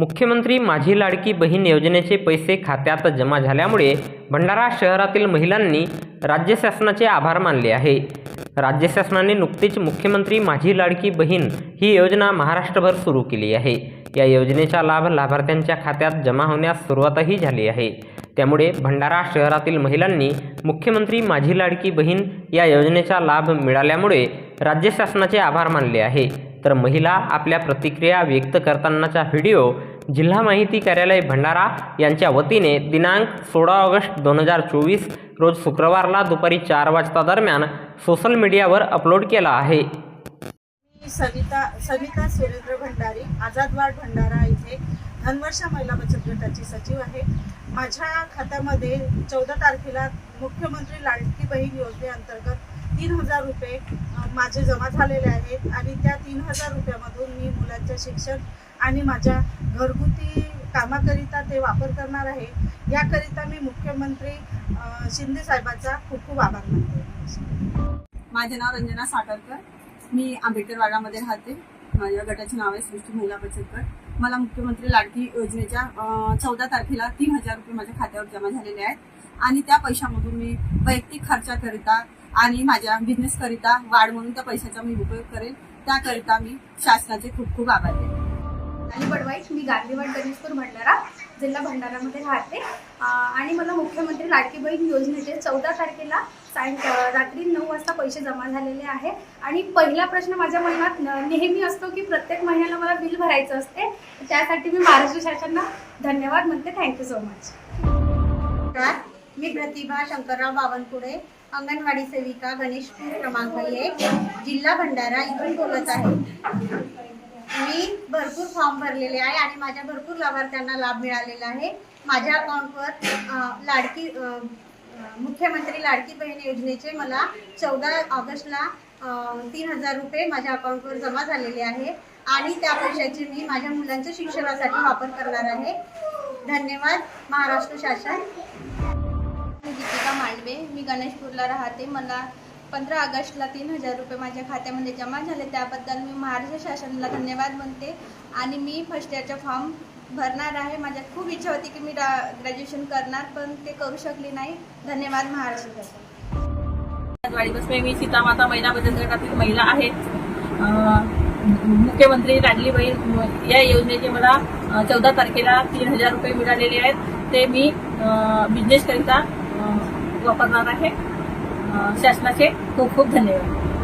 मुख्यमंत्री माझी लाडकी बहीण योजनेचे पैसे खात्यात जमा झाल्यामुळे भंडारा शहरातील महिलांनी राज्य शासनाचे आभार मानले आहे. राज्य शासनाने नुकतीच मुख्यमंत्री माझी लाडकी बहीण ही योजना महाराष्ट्रभर सुरू केली आहे. या योजनेचा लाभ लाभार्थ्यांच्या खात्यात जमा होण्यास सुरुवातही झाली आहे. त्यामुळे भंडारा शहरातील महिलांनी मुख्यमंत्री माझी लाडकी बहीण या योजनेचा लाभ मिळाल्यामुळे राज्य शासनाचे आभार मानले आहे. तर महिला आपल्या प्रतिक्रिया व्यक्त करतानाचा व्हिडिओ जिल्हा माहिती कार्यालय भंडारा यांच्या वतीने दिनांक सोळा ऑगस्ट दोन हजार चोवीस रोज शुक्रवारला दुपारी चार वाजता दरम्यान सोशल मीडियावर अपलोड केला आहे. सविता सविता सुरेंद्र भंडारी आझाद भंडारा इथे धनवर्षा महिला बचत गटाची सचिव आहे. माझ्या खात्यामध्ये चौदा तारखेला मुख्यमंत्री लाडकी बहीण योजनेअंतर्गत तीन हजार रुपये माझे जमा झालेले आहेत आणि त्या तीन हजार रुपयामधून मी मुलांच्या शिक्षण आणि माझ्या घरगुती कामाकरिता ते वापर करणार आहे याकरिता मी मुख्यमंत्री शिंदे साहेबांचा खूप खूप आभार मानते. माझे नाव रंजना साटरकर मी आंबेडकर वाडामध्ये राहते. माझ्या गटाचे नाव आहे सृष्टी महिला बचत गट मला मुख्यमंत्री लाडकी योजनेच्या चौदा तारखेला तीन हजार रुपये माझ्या खात्यावर जमा झालेले आहेत. आणि त्या पैशामधून मी वैयक्तिक खर्चाकरिता आणि माझ्या बिझनेसकरिता वाढ म्हणून त्या पैशाचा मी उपयोग करेल. त्याकरिता मी शासनाचे खूप खूप आभार आहे आणि बडवाईट मी गांधीवाड गणेशपूर भंडारा जिल्हा भंडारामध्ये राहते. आणि मला मुख्यमंत्री लाडकी बहीण योजनेचे चौदा तारखेला सायं रात्री नऊ वाजता पैसे जमा झालेले आहे. आणि पहिला प्रश्न माझ्या मनात नेहमी असतो की प्रत्येक महिन्याला मला बिल भरायचं असते. त्यासाठी मी महाराष्ट्र शासनाला धन्यवाद म्हणते. थँक्यू सो मच मी प्रतिभा शंकरराव बावनकुळे अंगणवाडी सेविका गणेशपूर क्रमांक एक जिल्हा भंडारा इथून बोलत आहे. भरपूर फॉर्म भरलेले आहे आणि माझ्या भरपूर लाभार्थ्यांना लाभ मिळालेला आहे. माझ्या अकाउंटवर लाडकी मुख्यमंत्री लाडकी बहीण योजनेचे मला चौदा ऑगस्टला तीन हजार रुपये माझ्या अकाउंटवर जमा झालेले आहे आणि त्या पैशाचे मी माझ्या मुलांच्या शिक्षणासाठी वापर करणार आहे. धन्यवाद महाराष्ट्र शासन. मी दीपिका मांडवे मी गणेशपूरला राहते. मला पंधरा ऑगस्टला तीन हजार रुपये माझ्या खात्यामध्ये जमा झाले. त्याबद्दल मी महाराष्ट्र शासनाला धन्यवाद म्हणते. आणि मी फर्स्ट इयरचा फॉर्म भरणार आहे. माझ्यात खूप इच्छा होती की मी ग्रॅज्युएशन करणार पण ते करू शकली नाही. धन्यवाद महाराष्ट्र शासन. मी सीतामाता महिला बचत गटातील महिला आहे मुख्यमंत्री लाडली बहीण या योजनेचे मला चौदा तारखेला तीन हजार रुपये मिळालेले आहेत. ते मी बिझनेसकरिता वापरणार आहे. शासनाचे खूप खूप धन्यवाद.